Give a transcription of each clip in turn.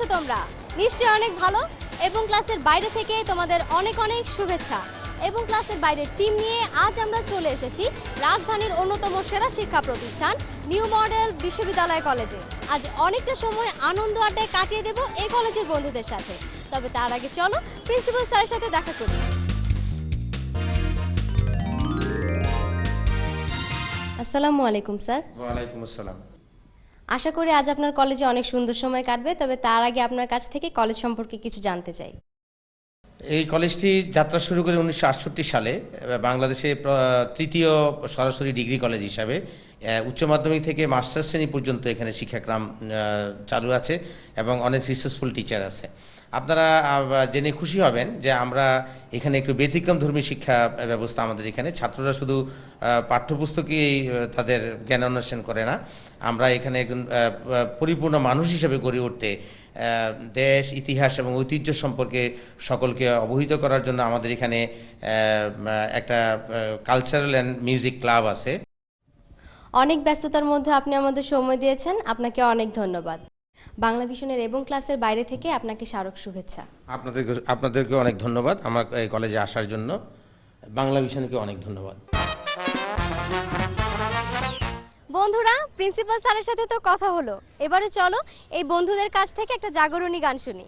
আছো তোমরা? নিশ্চয়ই অনেক ভালো। এবং ক্লাসের বাইরে থেকে তোমাদের অনেক অনেক শুভেচ্ছা। এবং ক্লাসের বাইরের টিম নিয়ে আজ আমরা চলে এসেছি রাজধানীর অন্যতম সেরা শিক্ষা প্রতিষ্ঠান, নিউ মডেল বিশ্ববিদ্যালয় কলেজে। আজ অনেকটা সময় আনন্দ আড্ডায় কাটিয়ে দেব এই কলেজের বন্ধুদের সাথে। তবে তার আগে চলো প্রিন্সিপাল স্যারের সাথে দেখা করি। আসসালামু আলাইকুম স্যার। ওয়ালাইকুম আসসালাম। আশা করি আজ আপনার কলেজে অনেক সুন্দর সময় কাটবে, তবে তার আগে আপনার কাছ থেকে কলেজ সম্পর্কে কিছু জানতে চাই। এই কলেজটি যাত্রা শুরু করে উনিশশো আটষট্টি সালে বাংলাদেশে তৃতীয় সরাসরি ডিগ্রি কলেজ হিসাবে উচ্চ মাধ্যমিক থেকে মাস্টার শ্রেণি পর্যন্ত এখানে শিক্ষাক্রম চালু আছে এবং অনেক রিসোর্সফুল টিচার আছে। আপনারা জেনে খুশি হবেন যে আমরা এখানে একটু ব্যতিক্রম ধর্মী শিক্ষা ব্যবস্থা আমাদের এখানে। ছাত্ররা শুধু পাঠ্যপুস্তকেই তাদের জ্ঞান অন্বেষণ করে না। আমরা এখানে একজন পরিপূর্ণ মানুষ হিসেবে গড়ে উঠতে দেশ, ইতিহাস এবং ঐতিহ্য সম্পর্কে সকলকে অবহিত করার জন্য আমাদের এখানে একটা কালচারাল অ্যান্ড মিউজিক ক্লাব আছে। অনেক ব্যস্ততার মধ্যে আপনি আমাদের সময় দিয়েছেন। আপনাকে অনেক ধন্যবাদ। বাংলা ভিশনের এবং ক্লাসের বাইরে থেকে আপনাকে স্মারক শুভেচ্ছা। আপনাদেরকে আপনাদেরকে অনেক ধন্যবাদ আমার এই কলেজে আসার জন্য। বাংলা ভিশনকে অনেক ধন্যবাদ। বন্ধুরা প্রিন্সিপাল স্যারের সাথে তো কথা হলো। এবারে চলো এই বন্ধুদের কাছ থেকে একটা জাগরণী গান শুনি।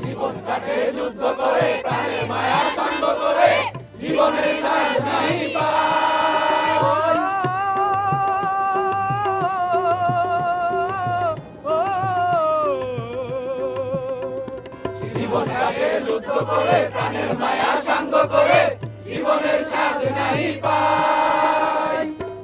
জীবন কাটে যুদ্ধ করে, প্রাণের মায়া সঙ্গ করে, জীবনের সার নাই জীবন কাটে যুদ্ধ করে প্রাণের মায়া সঙ্গ করে জীবনের সাধ নাই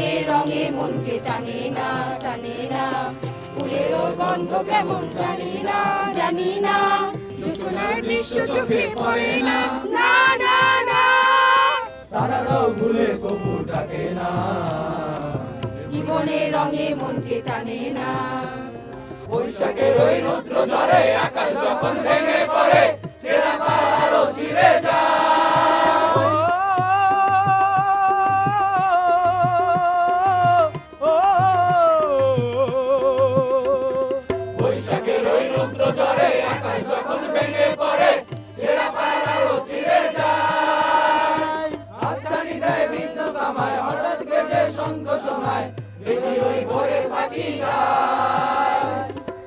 জীবনের রঙে মনকে টানে না টানে না। ফুলেরও গন্ধ কেমন জানি না জানি না। জোছনার দৃশ্য চোখে পড়ে না না না না। তারারাও ভুলে কবু ডাকে না। জীবনের রঙে মনকে টানে না। বৈশাখের ওই রুদ্র ঝরে আকাশ যখন ভেঙে পড়ে ছেঁড়া পাড়ারও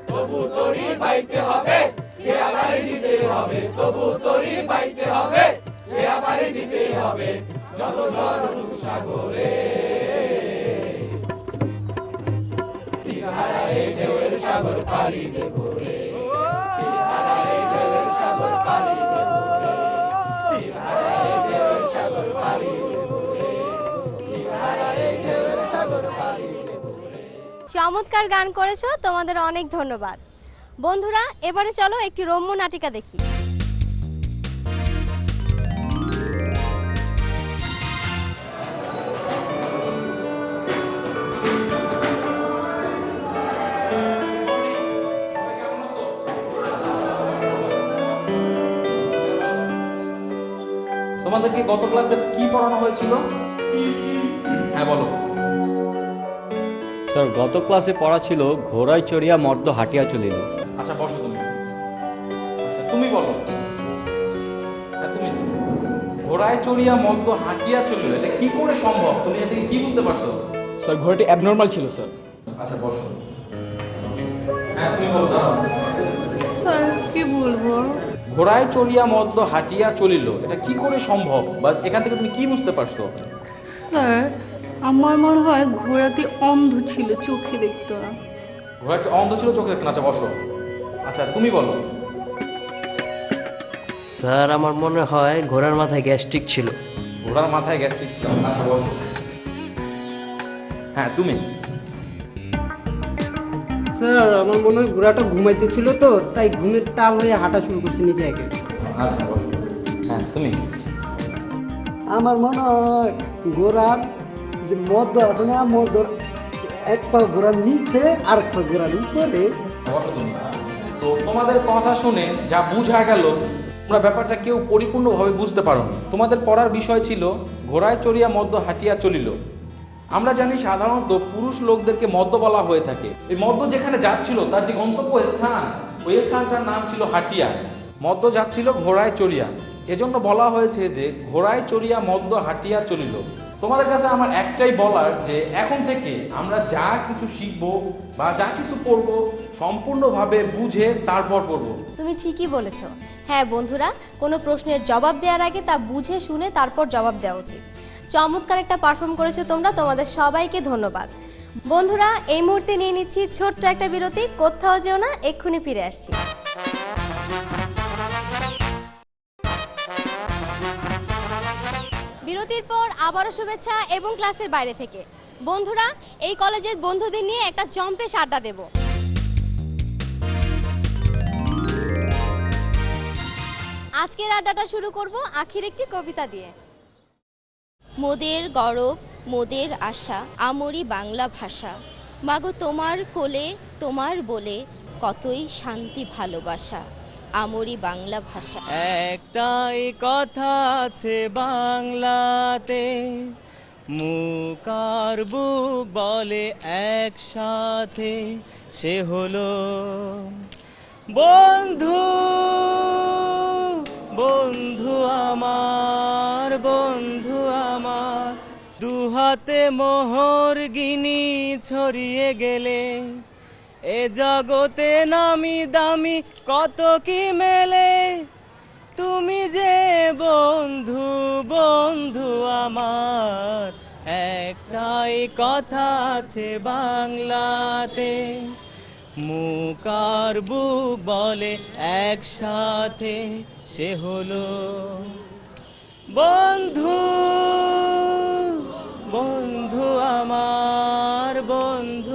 তবু তোরই বাইতে হবে, কে আবার দিতে হবে? তবু তোরই বাইতে হবে কে আবার দিতে হবে সাগর পাড়ি দেব। চমৎকার গান করেছ, তোমাদের অনেক ধন্যবাদ। বন্ধুরা, এবারে চলো একটি রম্য নাটিকা দেখি। তোমাদেরকে গত ক্লাসে কি পড়ানো হয়েছিল? হ্যাঁ বলো। স্যার গত ক্লাসে পড়া ছিল ঘোড়ায় চড়িয়া মর্দ হাঁটিয়া চলিল। আচ্ছা বসো তুমি। আচ্ছা তুমি বলো। হ্যাঁ তুমি ঘোড়ায় চড়িয়া মদ্য হাঁটিয়া চলিল এটা কি করে সম্ভব? তুমি এটা থেকে কি বুঝতে পারছ? স্যার ঘোড়াটি অ্যাবনর্মাল ছিল স্যার। আচ্ছা বসো। হ্যাঁ তুমি বলো দাঁড়াও। স্যার কি বলব? ঘোড়ায় চড়িয়া মদ্য হাঁটিয়া চলিল এটা কি করে সম্ভব? বা এখান থেকে তুমি কি বুঝতে পারছ? স্যার আমার মনে হয় ঘোড়াটি অন্ধ ছিল চোখে দেখতো না। ঘোড়াটা অন্ধ ছিল চোখে দেখতে না। আচ্ছা বসো। আচ্ছা তুমি বলো। স্যার আমার মনে হয় ঘোড়ার মাথায় গ্যাস্ট্রিক ছিল। ঘোড়ার মাথায় গ্যাস্ট্রিক ছিল। আচ্ছা বসো। হ্যাঁ তুমি। স্যার আমার মনে হয় ঘোড়াটা ঘুমাইতে ছিল তো তাই ঘুমের টাল হয়ে হাঁটা শুরু করছে নিজে একে। আচ্ছা বসো। হ্যাঁ তুমি। আমার মনে হয় ঘোড়ার যে মদ্য আছে না মদ্যর এক পা ঘোড়ার নিচে, আর এক পা ঘোড়ার উপরে। তো তোমাদের কথা শুনে যা বুঝা গেল, তোমরা ব্যাপারটা কেউ পরিপূর্ণভাবে বুঝতে পারো তোমাদের পড়ার বিষয় ছিল, ঘোড়ায় চড়িয়া মদ্য হাঁটিয়া চলিল। আমরা জানি সাধারণত পুরুষ লোকদেরকে মদ্য বলা হয়ে থাকে। এই মদ্য যেখানে যাচ্ছিল, তার যে গন্তব্য স্থান, ওই স্থানটার নাম ছিল হাটিয়া। মদ্য যাচ্ছিল ঘোড়ায় চড়িয়া। এজন্য বলা হয়েছে যে, ঘোড়ায় চড়িয়া মদ্য হাঁটিয়া চলিল। তোমাদের কাছে আমার একটাই বলার যে এখন থেকে আমরা যা কিছু শিখব বা যা কিছু পড়ব সম্পূর্ণভাবে বুঝে তারপর পড়ব। তুমি ঠিকই বলেছ। হ্যাঁ বন্ধুরা, কোনো প্রশ্নের জবাব দেওয়ার আগে তা বুঝে শুনে তারপর জবাব দেওয়া উচিত। চমৎকার একটা পারফর্ম করেছ তোমরা, তোমাদের সবাইকে ধন্যবাদ। বন্ধুরা, এই মুহূর্তে নিয়ে নিচ্ছি ছোট্ট একটা বিরতি, কোথাও যেও না, এক্ষুনি ফিরে আসছি। বিরতির পর আবারও শুভেচ্ছা এবং ক্লাসের বাইরে থেকে। বন্ধুরা, এই কলেজের বন্ধুদের নিয়ে একটা জম্পেশ আড্ডা দেবো। আজকের আড্ডাটা শুরু করব আখির একটি কবিতা দিয়ে। মোদের গরব, মোদের আশা, আমরি বাংলা ভাষা। মাগো তোমার কোলে, তোমার বলে কতই শান্তি ভালোবাসা। আমরি বাংলা ভাষা। একটাই কথা আছে বাংলাতে মুকার বুক বলে একসাথে, সে হলো বন্ধু বন্ধু আমার বন্ধু আমার। দুহাতে মোহর গিনি ছড়িয়ে গেলে এ জগতে নামি দামি কত কি মেলে? তুমি যে বন্ধু বন্ধু আমার। একটাই কথা আছে বাংলাতে। মুকার বুক বলে একসাথে, সে হলো বন্ধু বন্ধু আমার, বন্ধু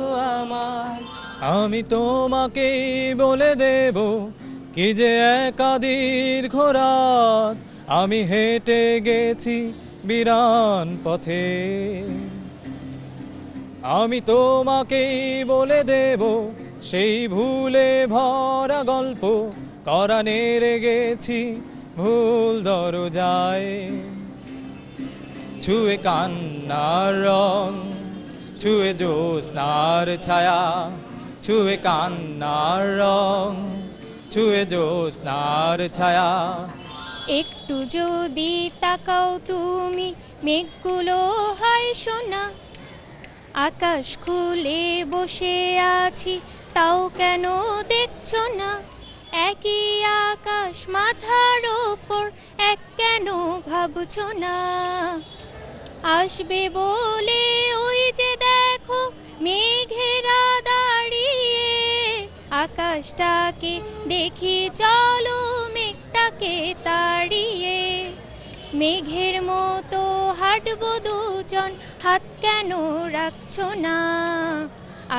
আমি তোমাকে বলে দেব কি যে একাদির ঘোরাত আমি হেঁটে গেছি বিরান পথে। আমি তোমাকে বলে দেব সেই ভুলে ভরা গল্প করানের গেছি ভুল দরজায়। ছুঁয়ে কান্নার রং, ছুঁয়ে জ্যোৎস্নার ছায়া ছুঁয়ে কান্নার রং, ছুঁয়ে জ্যোৎস্নার ছায়া। একটু যদি তাকাও তুমি, মেঘগুলো হয় সোনা। আকাশ খুলে বসে আছি, তাও কেন দেখছ না? একই আকাশ মাথার ওপর, এক কেন ভাবছ না? আসবে বলে ওই যে দেখো, মেঘেরা আকাশটাকে দেখি, চলো মেঘটাকে তাড়িয়ে। মেঘের মতো হাঁটবো দুজন, হাত কেন রাখছো না?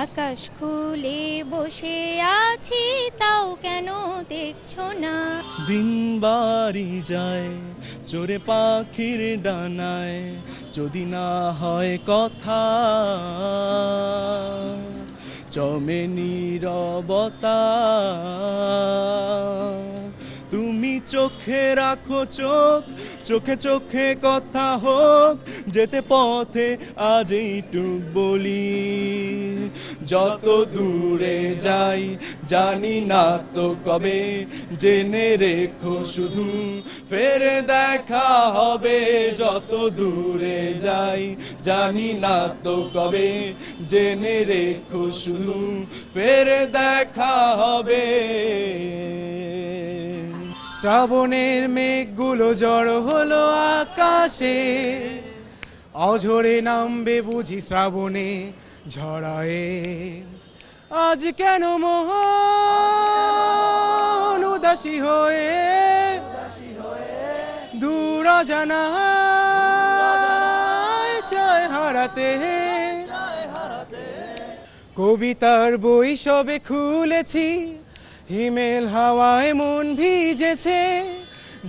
আকাশ খুলে বসে আছি, তাও কেন দেখছ না? দিন বাড়ি যায়, চোরে পাখির ডানায়, যদি না হয় কথা। চমে নীরবতা। চোখে রাখো চোখ, চোখে চোখে কথা হোক, যেতে পথে আজ এইটুক বলি। যত দূরে যাই, জানি না তো কবে, জেনে রেখো শুধু, ফের দেখা হবে। যত দূরে যাই, জানি না তো কবে, জেনে রেখো শুধু, ফের দেখা হবে। শ্রাবণের মেঘগুলো জড় হলো আকাশে। অঝরে নামবে বুঝি শ্রাবণে ঝড়ায়ে। আজ কেন মোহন উদাসী হয়ে? দূর জানা চায় হারাতে। কবিতার বই সবে খুলেছি। হিমেল হাওয়ায় মন ভিজেছে,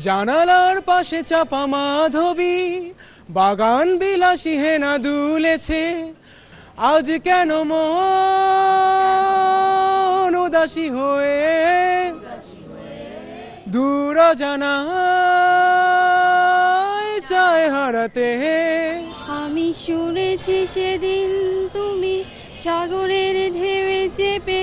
জানালার পাশে চাপা মাধবী, বাগান বিলাসী হেনা দুলেছে। আজ কেন মন উদাসী হয়ে দূর জানা চায় হারাতে? আমি শুনেছি সেদিন তুমি সাগরের ঢেউয়ে চেপে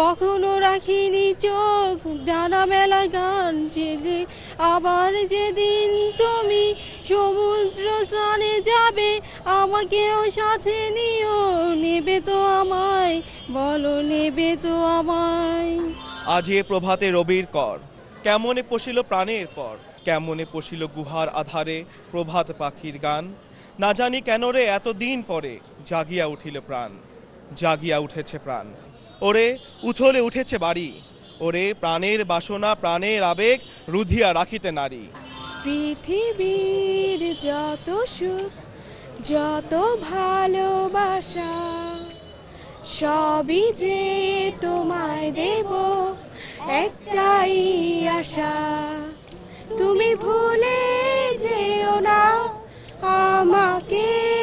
কখনো রাখিনি চোখ, ডানা মেলা গান জেলে আবার যেদিন তুমি সমুদ্র স্নানে যাবে, আমাকেও সাথে নিও, নেবে তো আমায়, বলো নেবে তো আমায়। আজ এ প্রভাতে রবির কর, কেমনে পশিল প্রাণের পর, কেমনে পশিল গুহার আধারে প্রভাত পাখির গান? না জানি কেন রে এত দিন পরে জাগিয়া উঠিল প্রাণ, জাগিয়া উঠেছে প্রাণ। ওরে উথলে উঠেছে বাড়ি। ওরে প্রাণের বাসনা, প্রাণের আবেগ রুধিয়া রাখিতে নারী। পৃথিবীর যত সুখ, যত ভালোবাসা, সবই যে তোমায় দেব, একটাই আশা। তুমি ভুলে যেও না আমাকে।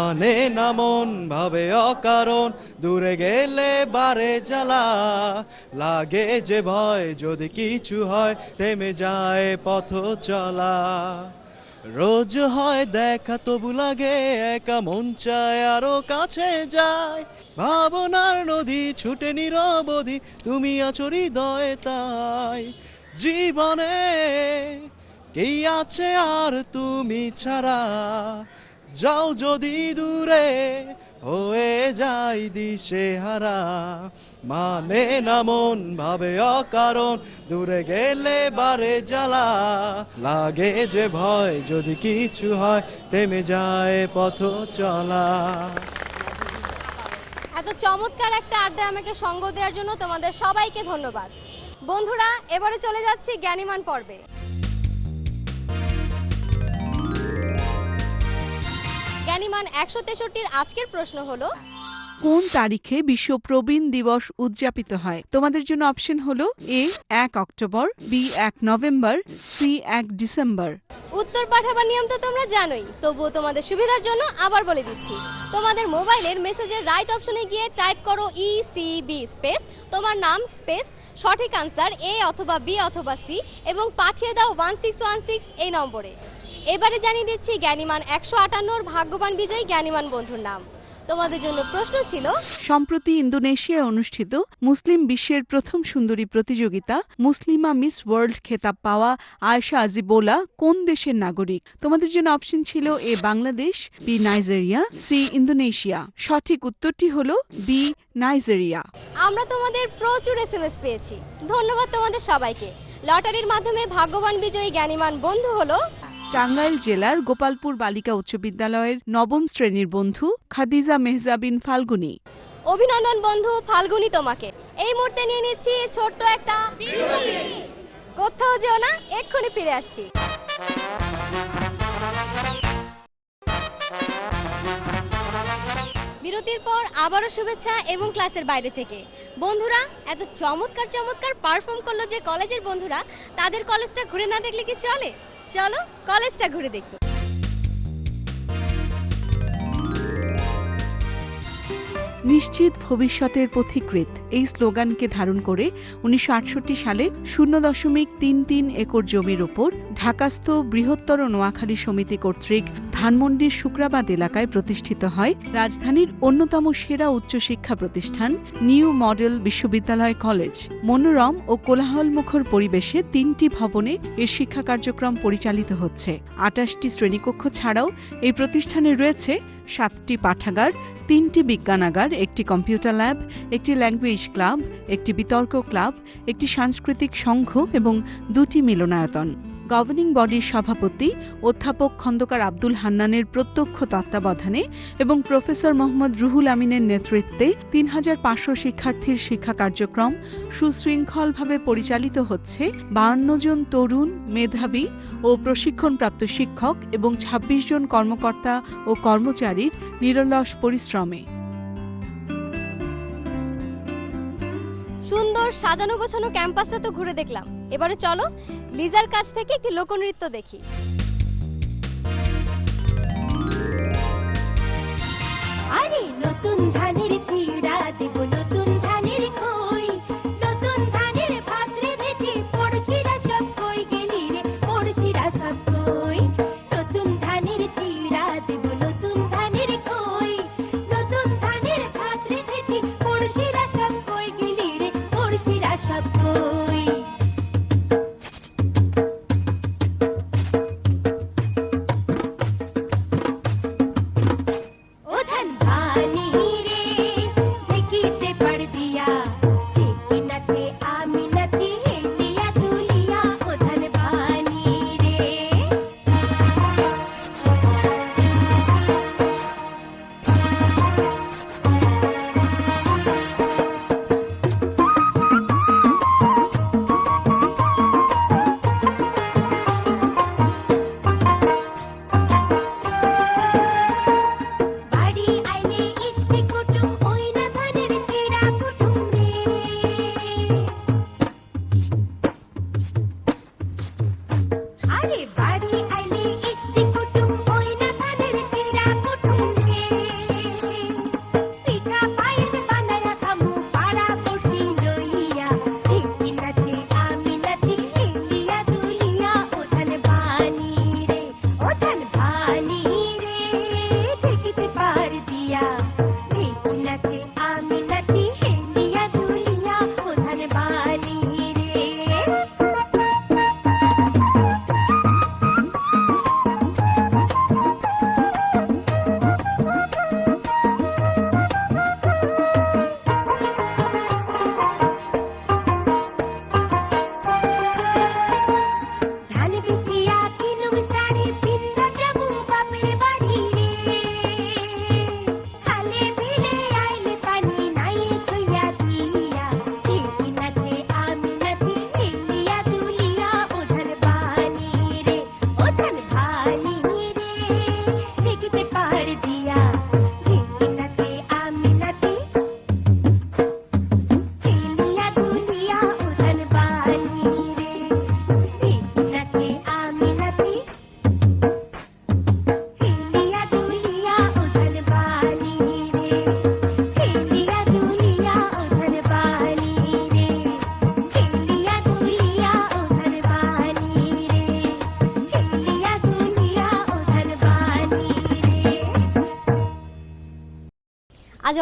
মানে না মন ভাবে অকারণ, দূরে গেলে বারে জ্বালা। লাগে যে ভয়, যদি কিছু হয়, থেমে যায় পথ চলা। রোজ হয় দেখা, তবু লাগে একা, মন চায় আরও কাছে যায়। ভাবনার নদী ছুটে নিরবধি তুমি আছো হৃদয়ে তাই। জীবনে কে আছে আর তুমি ছাড়া? যাও যদি দূরে, হয়ে যাই দিশে হারা মানে না মন, ভাবে অকারণ, দূরে গেলে বারে জ্বালা। লাগে যে ভয়, যদি কিছু হয়, থেমে যায় পথ চলা। এত চমৎকার একটা আড্ডা আমাকে সঙ্গ দেওয়ার জন্য তোমাদের সবাইকে ধন্যবাদ। বন্ধুরা, এবারে চলে যাচ্ছি জ্ঞানীমান পর্বে। জ্ঞানীমান একশো তেষট্টির আজকের প্রশ্ন হলো কোন তারিখে বিশ্ব প্রবীণ দিবস উদযাপিত হয়? তোমাদের জন্য অপশন হলো এ এক অক্টোবর বি এক নভেম্বর সি এক ডিসেম্বর। উত্তর পাঠাবার নিয়ম তো তোমরা জানোই তবুও তোমাদের সুবিধার জন্য আবার বলে দিচ্ছি। তোমাদের মোবাইলের মেসেজের রাইট অপশনে গিয়ে টাইপ করো ই সি বি স্পেস তোমার নাম স্পেস সঠিক আনসার এ অথবা বি অথবা সি এবং পাঠিয়ে দাও ওয়ান সিক্স ওয়ান সিক্স এই নম্বরে। এবারে জানিয়ে দিচ্ছি জ্ঞানীমান একশো আটান্নর ভাগ্যবান বিজয়ী জ্ঞানীমান বন্ধুর নাম। তোমাদের জন্য প্রশ্ন ছিল সম্প্রতি ইন্দোনেশিয়ায় অনুষ্ঠিত মুসলিম বিশ্বের প্রথম সুন্দরী প্রতিযোগিতা মুসলিমা মিস ওয়ার্ল্ড খেতাব পাওয়া আয়শা আজিবোলা কোন দেশের নাগরিক? তোমাদের জন্য অপশন ছিল A Bangladesh B Nigeria C Indonesia. সঠিক উত্তরটি হলো বি নাইজেরিয়া। আমরা তোমাদের প্রচুর এসএমএস পেয়েছি। ধন্যবাদ তোমাদের সবাইকে। লটারির মাধ্যমে ভাগ্যবান বিজয়ী জ্ঞানীমান বন্ধু হলো টাঙ্গাইল জেলার গোপালপুর বালিকা উচ্চ বিদ্যালয়ের নবম শ্রেণির বন্ধু খাদিজা মেহজাবিন ফাল্গুনী। অভিনন্দন বন্ধু ফাল্গুনি তোমাকে। এই মুহূর্তে নিয়ে নিচ্ছি ছোট্ট একটা কোথাও যেও না, এক্ষুনি ফিরে আসছি। বিরতির পর আবারও শুভেচ্ছা এবং ক্লাসের বাইরে থেকে। বন্ধুরা, এত চমৎকার চমৎকার পারফর্ম করল যে কলেজের বন্ধুরা, তাদের কলেজটা ঘুরে না দেখলে কি চলে? চলো কলেজটা ঘুরে দেখি। নিশ্চিত ভবিষ্যতের পথিকৃৎ। এই স্লোগানকে ধারণ করে উনিশশো আটষট্টি সালে শূন্য দশমিক তিন তিন একর জমির ওপর ঢাকাস্থ বৃহত্তর নোয়াখালী সমিতি কর্তৃক ধানমন্ডির শুক্রাবাদ এলাকায় প্রতিষ্ঠিত হয় রাজধানীর অন্যতম সেরা উচ্চশিক্ষা প্রতিষ্ঠান নিউ মডেল বিশ্ববিদ্যালয় কলেজ। মনোরম ও কোলাহলমুখর পরিবেশে তিনটি ভবনে এর শিক্ষা কার্যক্রম পরিচালিত হচ্ছে। আটাশটি শ্রেণীকক্ষ ছাড়াও এই প্রতিষ্ঠানে রয়েছে সাতটি পাঠাগার, তিনটি বিজ্ঞানাগার, একটি কম্পিউটার ল্যাব, একটি ল্যাঙ্গুয়েজ ক্লাব, একটি বিতর্ক ক্লাব, একটি সাংস্কৃতিক সংঘ এবং দুটি মিলনায়তন। গভর্নিং বডির সভাপতি, অধ্যাপক খন্দকার আব্দুল হান্নানের প্রত্যক্ষ তত্ত্বাবধানে এবং প্রফেসর মোহাম্মদ রুহুল আমিনের নেতৃত্বে তিন হাজার পাঁচশো শিক্ষার্থীর শিক্ষা কার্যক্রম সুশৃঙ্খলভাবে পরিচালিত হচ্ছে। বাহান্ন জন তরুণ, মেধাবী ও প্রশিক্ষণপ্রাপ্ত শিক্ষক এবং ২৬ জন কর্মকর্তা ও কর্মচারীর নিরলস পরিশ্রমে। সুন্দর সাজানো গোছানো ক্যাম্পাসটা তো ঘুরে দেখলাম। এবারে চলো লিজার কাছ থেকে একটি লোকনৃত্য দেখি। আরে নতুন ধানের চিড়া দেব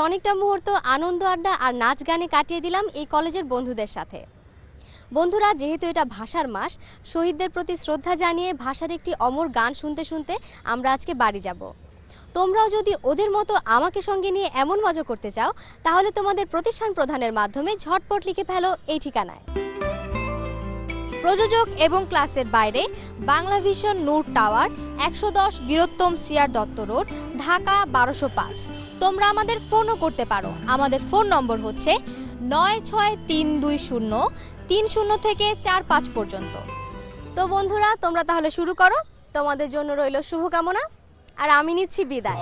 অনেকটা মুহূর্ত আনন্দ, আড্ডা আর নাচ গানে কাটিয়ে দিলাম এই কলেজের বন্ধুদের সাথে। বন্ধুরা, যেহেতু এটা ভাষার মাস, শহীদদের প্রতি শ্রদ্ধা জানিয়ে ভাষার একটি অমর গান শুনতে শুনতে আমরা আজকে বাড়ি যাব। তোমরাও যদি ওদের মতো আমাকে সঙ্গে নিয়ে এমন মজা করতে চাও, তাহলে তোমাদের প্রতিষ্ঠান প্রধানের মাধ্যমে ঝটপট লিখে ফেলো এই ঠিকানায়। প্রযোজক এবং ক্লাসের বাইরে বাংলা ভিশন নূর টাওয়ার, একশো দশ বীরোত্তম সিআর দত্ত রোড, ঢাকা বারোশো পাঁচ। তোমরা আমাদের ফোনও করতে পারো। আমাদের ফোন নম্বর হচ্ছে নয় ছয় তিন দুই শূন্য, তিন শূন্য থেকে চার পাঁচ পর্যন্ত। তো বন্ধুরা, তোমরা তাহলে শুরু করো। তোমাদের জন্য রইল শুভকামনা। আর আমি নিচ্ছি বিদায়।